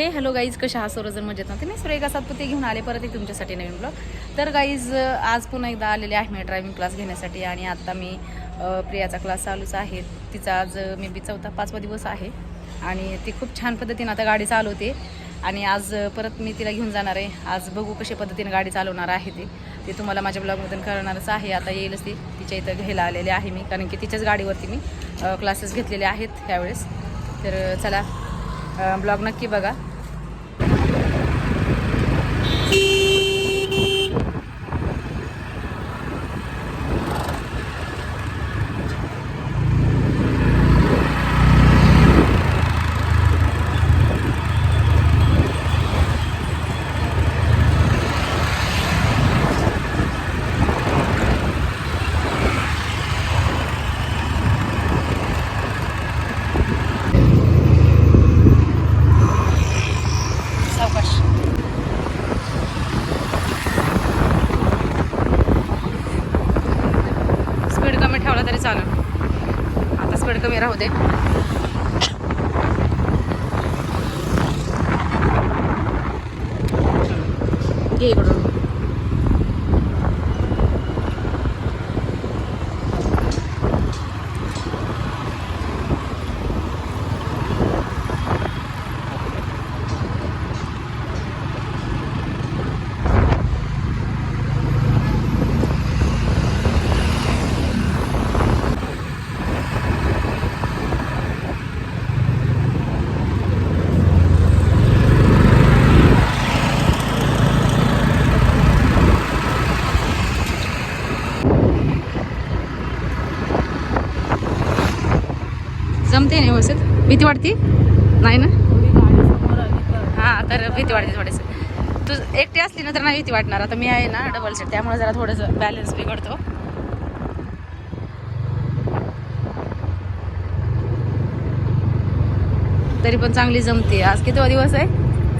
हे hello guys कशा हा सर्वजण? मजेत ना? मी सुरेखा सातपुते घेऊन आले परत एक तुमच्यासाठी नवीन ब्लॉग तर गाईज आज पुन्हा एकदा आलेले आहे मी ड्रायव्हिंग क्लास घेण्यासाठी आणि आत्ता मी प्रियाचा क्लास चालूच आहे. तिचा आज मे बी चौथा पाचवा दिवस आहे. आणि ती खूप छान पद्धतीनं आता गाडी चालवते. आणि आज परत मी तिला घेऊन जाणार आहे. आज बघू कशा पद्धतीने गाडी चालवणार आहे ते. ते तुम्हाला माझ्या ब्लॉगमधून कळणारच आहे. आता येईलच ती. तिच्या इथं घ्यायला आलेले आहे मी. कारण की तिच्याच गाडीवरती मी क्लासेस घेतलेले आहेत त्यावेळेस. तर चला ब्लॉग नक्की बघा सावकाश झाला तरी चालेल. आता स्पीड कमी राहू दे. घे इकडून. जमते नाही व्यवस्थित. भीती वाटते? नाही ना? हां तर भीती वाटते थोडंसं तू एकटी असली ना तर नाही भीती वाटणार. आता मी आहे ना डबल सीट त्यामुळे जरा थोडंसं बॅलन्स बिघडतो. तरी पण चांगली जमते. आज किती दिवस आहे?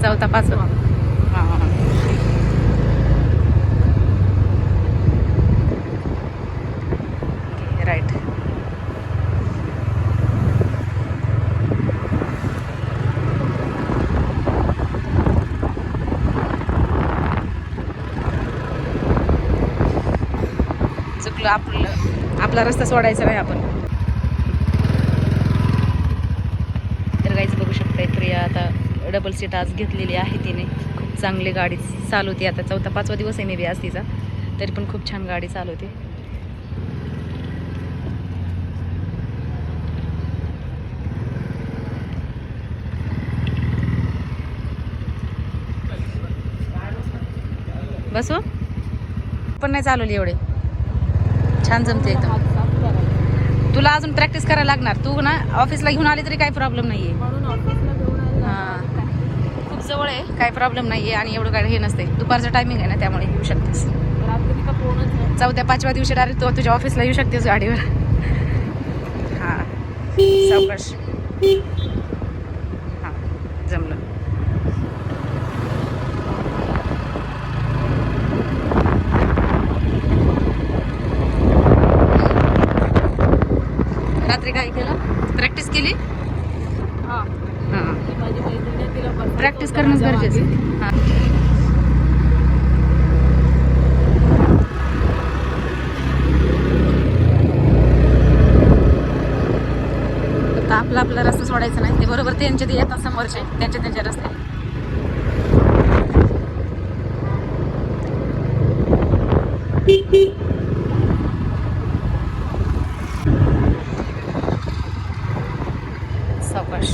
चौथा पाचवा. हां हां राईट आपलं आपलं. आपला रस्ता सोडायचा नाही आपण. तर काहीच बघू शकताय प्रिया आता डबल सीट आज घेतलेली आहे तिने. खूप चांगली गाडी चालवते आता. चौथा पाचवा दिवस आहे मे बी आज तिचा. तरी पण खूप छान गाडी चालवते. बसू. पण नाही चालवली एवढे. छान जमते एकदम. तुला अजून प्रॅक्टिस करायला लागणार. तू ना ऑफिसला घेऊन आली तरी काही प्रॉब्लेम नाही आहे हां. खूप जवळ आहे. काही प्रॉब्लेम नाही आहे आणि एवढं काय हे नसते दुपारचं टायमिंग आहे ना त्यामुळे येऊ शकतेस. चौथ्या पाचव्या दिवशी डायरेक्ट तू तुझ्या ऑफिसला येऊ शकतेस गाडीवर. हां. सावकाश हां जमलं रात्री काय केलं? प्रॅक्टिस केली? हा. हां. प्रॅक्टिस माझ्या गरजेचं. हां. आपला आपला रस्ता सोडायचा नाही. ते बरोबर त्यांच्या ते येतात समोरचे. त्यांच्या त्यांच्या रस्ते. सावकाश.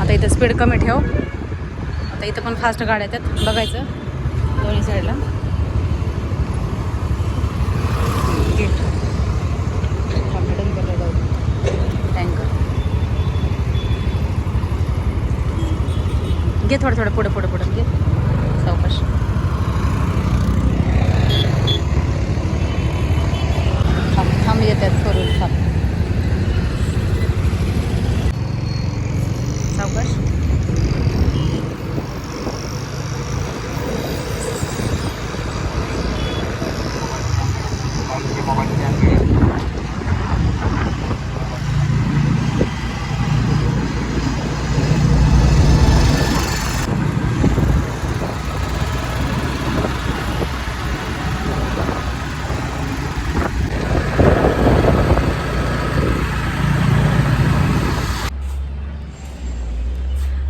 आता इथं स्पीड कमी ठेव. आता इथं पण फास्ट गाड्या येतात. बघायचं. दोन्ही साईडला टँकर घे थोडं थोडं पुढं पुढं पुढं. घे सावकाश थांब थांब येतात करून थांब सावकाश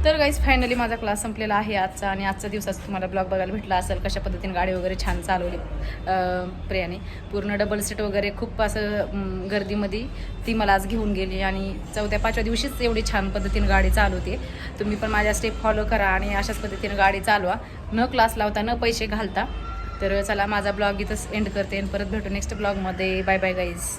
तर गाईज फायनली माझा क्लास संपलेला आहे आजचा आणि आजचा दिवसाचा तुम्हाला ब्लॉग बघायला भेटला असेल कशा पद्धतीने गाडी वगैरे छान चालवली प्रियाने. पूर्ण डबल सीट वगैरे खूप असं गर्दीमध्ये ती मला आज घेऊन गेली आणि चौथ्या पाचव्या दिवशीच एवढी छान पद्धतीने गाडी चालवते. तुम्ही पण माझ्या स्टेप फॉलो करा आणि अशाच पद्धतीने गाडी चालवा. न क्लास लावता न पैसे घालता. तर चला माझा ब्लॉग इथंच एंड करते आणि परत भेटू नेक्स्ट ब्लॉगमध्ये बाय बाय गाईज